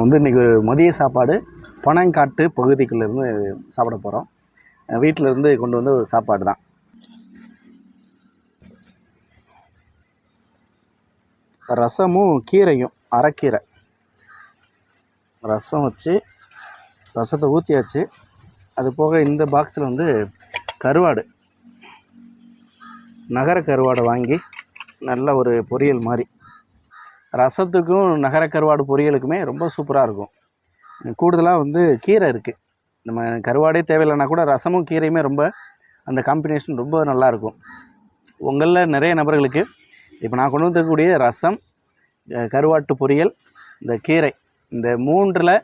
நம்ம வந்து இன்றைக்கி ஒரு மதிய சாப்பாடு பனங்காட்டு பகுதிக்குள்ளேருந்து சாப்பிட போகிறோம் வீட்டில் இருந்து கொண்டு வந்த ஒரு சாப்பாடு தான். ரசமும் கீரையும் அரைக்கீரை. ரசம் வச்சு ரசத்தை ஊற்றியாச்சு அது போக இந்த பாக்ஸில் வந்து கருவாடு. நகர கருவாடை வாங்கி நல்ல ஒரு பொரியல் மாதிரி. ரசத்துக்கும் நகர கருவாடு பொரியலுக்குமே ரொம்ப சூப்பராக இருக்கும். கூடுதலாக வந்து கீரை இருக்குது நம்ம கருவாடே தேவையில்லைனா கூட ரசமும் கீரையுமே ரொம்ப அந்த காம்பினேஷன் ரொம்ப நல்லாயிருக்கும் உங்களில் நிறைய நபர்களுக்கு இப்போ நான் கொண்டு வந்திருக்கக்கூடிய ரசம் கருவாட்டு பொரியல் இந்த கீரை இந்த மூன்றில்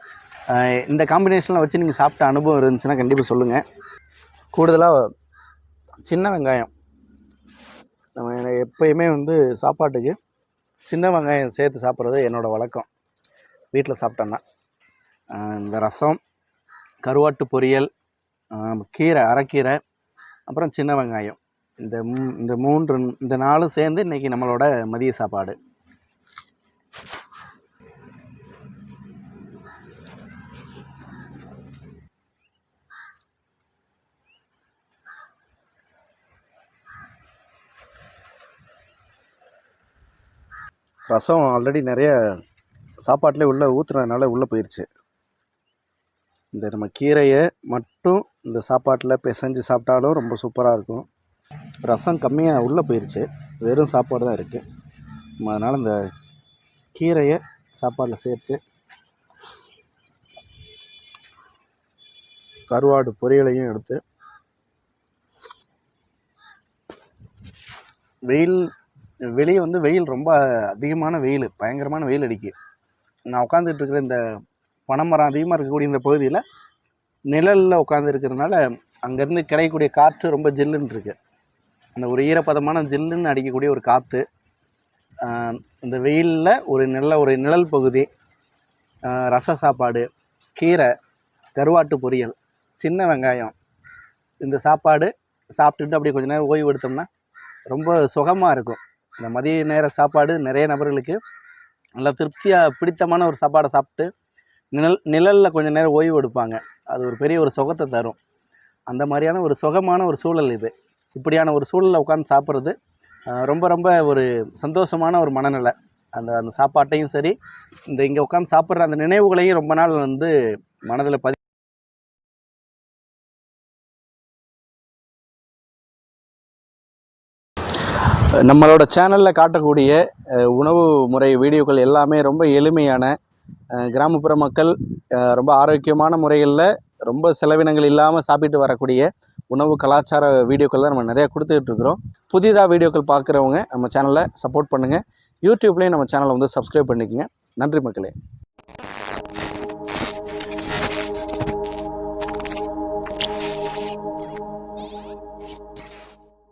இந்த காம்பினேஷனில் வச்சு நீங்கள் சாப்பிட்ட அனுபவம் இருந்துச்சுன்னா கண்டிப்பாக சொல்லுங்கள் கூடுதலாக சின்ன வெங்காயம். நம்ம எப்பயுமே வந்து சாப்பாட்டுக்கு சின்ன வெங்காயம் சேர்த்து சாப்பிட்றது என்னோடய வழக்கம். வீட்டில் சாப்பிட்டோன்னா. இந்த ரசம் கருவாட்டு பொரியல் கீரை அரைக்கீரை அப்புறம் சின்ன வெங்காயம். இந்த மூ இந்த மூன்று இந்த நாலும் சேர்ந்து இன்றைக்கி நம்மளோட மதிய சாப்பாடு. ரசம் ஆல்ரெடி நிறைய சாப்பாட்டிலே உள்ளே ஊற்றுனதுனால உள்ளே போயிடுச்சு இந்த நம்ம கீரையை மட்டும் இந்த சாப்பாட்டில் பிசைஞ்சு சாப்பிட்டாலும் ரொம்ப சூப்பராக இருக்கும். ரசம் கம்மியாக உள்ளே போயிடுச்சு வெறும் சாப்பாடு தான் இருக்குது நம்ம அதனால் இந்த கீரையை சாப்பாட்டில் சேர்த்து கருவாடு பொரியலையும் எடுத்து வெயில் வெளியே வந்து வெயில் ரொம்ப அதிகமான வெயில் பயங்கரமான வெயில் அடிக்கு. நான் உட்காந்துட்டு இருக்கிற இந்த பனைமரம் அதிகமாக இருக்கக்கூடிய இந்த பகுதியில் நிழலில் உட்காந்து இருக்கிறதுனால அங்கேருந்து கிடைக்கக்கூடிய காற்று ரொம்ப ஜில்லுன்னு இருக்கு. அந்த ஒரு ஈரப்பதமான ஜில்லுன்னு அடிக்கக்கூடிய ஒரு காற்று இந்த வெயிலில் ஒரு நல்ல ஒரு நிழல் பகுதி ரச சாப்பாடு கீரை கருவாட்டு பொரியல் சின்ன வெங்காயம் இந்த சாப்பாடு சாப்பிட்டுட்டு அப்படியே கொஞ்ச நேரம் ஓய்வு எடுத்தோம்னா ரொம்ப சுகமாக இருக்கும். இந்த மதிய நேர சாப்பாடு நிறைய நபர்களுக்கு நல்லா திருப்தியாக பிடித்தமான ஒரு சாப்பாடை சாப்பிட்டு நிழல் நிழலில் கொஞ்சம் நேரம் ஓய்வு எடுப்பாங்க. அது ஒரு பெரிய ஒரு சுகத்தை தரும். அந்த மாதிரியான ஒரு சுகமான ஒரு சூழல் இது. இப்படியான ஒரு சூழலில் உட்காந்து சாப்பிட்றது ரொம்ப ரொம்ப ஒரு சந்தோஷமான ஒரு மனநிலை. அந்த அந்த சாப்பாட்டையும் சரி இந்த இங்கே உட்காந்து சாப்பிட்ற அந்த நினைவுகளையும் ரொம்ப நாள் வந்து மனதில் பதி நம்மளோட சேனலில் காட்டக்கூடிய உணவு முறை வீடியோக்கள் எல்லாமே ரொம்ப எளிமையான கிராமப்புற மக்கள் ரொம்ப ஆரோக்கியமான முறைகளில் ரொம்ப செலவினங்கள் இல்லாமல் சாப்பிட்டு வரக்கூடிய உணவு கலாச்சார வீடியோக்கள் தான் நம்ம நிறையா கொடுத்துட்ருக்குறோம் புதிதாக வீடியோக்கள் பார்க்குறவங்க நம்ம சேனலை சப்போர்ட் பண்ணுங்கள் யூடியூப்லேயும் நம்ம சேனலை வந்து சப்ஸ்கிரைப் பண்ணிக்கோங்க. நன்றி மக்களே.